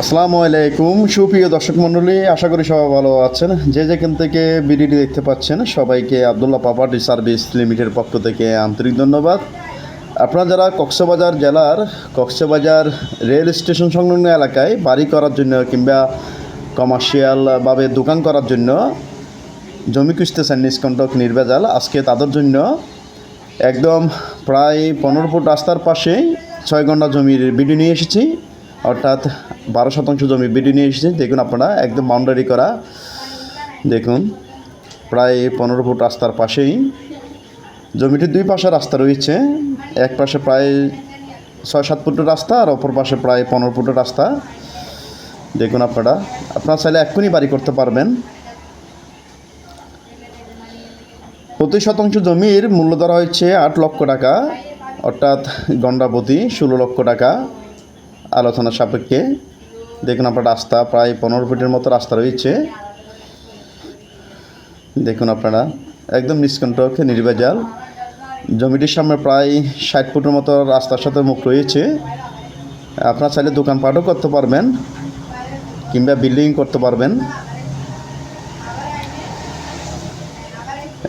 আসসালামু আলাইকুম। সুপ্রিয় দর্শক মণ্ডলী, আশা করি সবাই ভালো আছেন। যে যেখান থেকে ভিডিওটি দেখতে পাচ্ছেন, সবাইকে আবদুল্লাহ প্রপার্টি সার্ভিস লিমিটেড পক্ষ থেকে আন্তরিক ধন্যবাদ। আপনারা যারা কক্সবাজার জেলার, কক্সবাজার রেল স্টেশন সংলগ্ন এলাকায় বাড়ি করার জন্য কিংবা কমার্শিয়ালভাবে দোকান করার জন্য জমি খুঁজতেছেন নিষ্কণ্টক নির্ভেজাল, আজকে তাদের জন্য একদম প্রায় পনেরো ফুট রাস্তার পাশেই ছয় ঘণ্টা জমির ভিডিও নিয়ে এসেছি। অর্থাৎ বারো শতাংশ জমি ভিডিও নিয়ে এসেছি। দেখুন আপনারা, একদম বাউন্ডারি করা। দেখুন, প্রায় পনেরো ফুট রাস্তার পাশেই। জমিটির দুই পাশে রাস্তা রয়েছে। এক পাশে প্রায় ছয় সাত ফুটের রাস্তা আর অপর পাশে প্রায় পনেরো ফুটের রাস্তা। দেখুন আপনারা আপনারা চাইলে এক্ষুনি বাড়ি করতে পারবেন। প্রতি শতাংশ জমির মূল্য ধরা হয়েছে আট লক্ষ টাকা, অর্থাৎ গন্ডাপতি ষোলো লক্ষ টাকা আলোচনা সাপেক্ষে। দেখুন আপনার রাস্তা প্রায় পনেরো ফিটের মতো রাস্তা রয়েছে। দেখুন আপনারা, একদম নিষ্কণ্টক নির্ভেজাল। জমিটির সামনে প্রায় ষাট ফুটের মতো রাস্তার সাথে মুখ রয়েছে। আপনারা চাইলে দোকানপাটও করতে পারবেন কিংবা বিল্ডিং করতে পারবেন।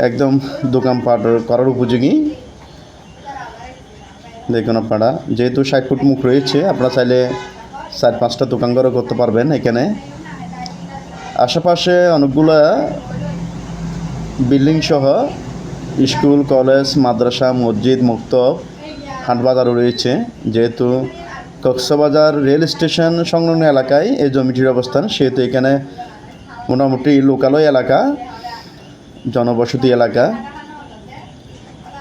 একদম দোকানপাট করার উপযোগী। দেখুন আপনারা, যেহেতু ষাট ফুট মুখ রয়েছে, আপনারা চাইলে চার, পাঁচটা দোকান করে করতে পারবেন এখানে। আশেপাশে অনেকগুলো বিল্ডিং সহ স্কুল, কলেজ, মাদ্রাসা, মসজিদ, মুক্তব, হাটবাজারও রয়েছে। যেহেতু কক্সবাজার রেল স্টেশন সংলগ্ন এলাকায় এই জমিটির অবস্থান, সেহেতু এখানে মোটামুটি লোকালয় এলাকা, জনবসতি এলাকা।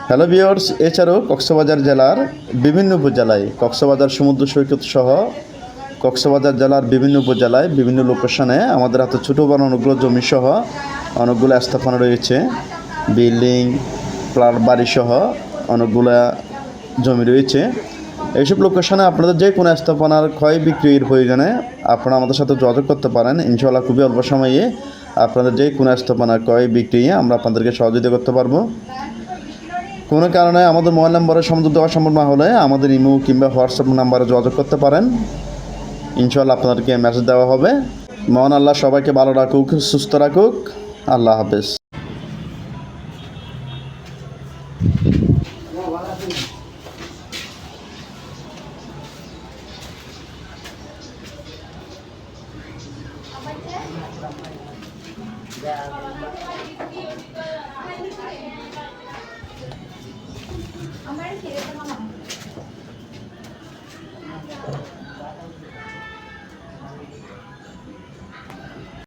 হ্যালো বিয়ার্স এছাড়াও কক্সবাজার জেলার বিভিন্ন উপজেলায় কক্সবাজার সমুদ্র সৈকত সহ কক্সবাজার জেলার বিভিন্ন উপজেলায় বিভিন্ন লোকেশনে আমাদের হাতে ছোটো বড় অনেকগুলো জমি সহ অনেকগুলো স্থাপনা রয়েছে। বিল্ডিং প্লাট বাড়ি সহ অনেকগুলো জমি রয়েছে। এইসব লোকেশনে আপনাদের যে কোনো স্থাপনার ক্ষয় বিক্রির প্রয়োজনে আপনারা আমাদের সাথে যোগাযোগ করতে পারেন। ইনশাল্লাহ খুবই অল্প সময়ে আপনাদের যে কোনো স্থাপনার ক্রয় বিক্রি আমরা আপনাদেরকে সহযোগিতা করতে পারব। কোনো কারণে আমাদের মোবাইল নম্বরে সংযোগ দেওয়া সম্ভব না হলে আমাদের ইমো কিংবা হোয়াটসঅ্যাপ নাম্বারে যোগাযোগ করতে পারেন। ইনশাল্লাহ আপনাদেরকে মেসেজ দেওয়া হবে। মহান আল্লাহ সবাইকে ভালো রাখুক, সুস্থ রাখুক। আল্লাহ হাফেজ। আমার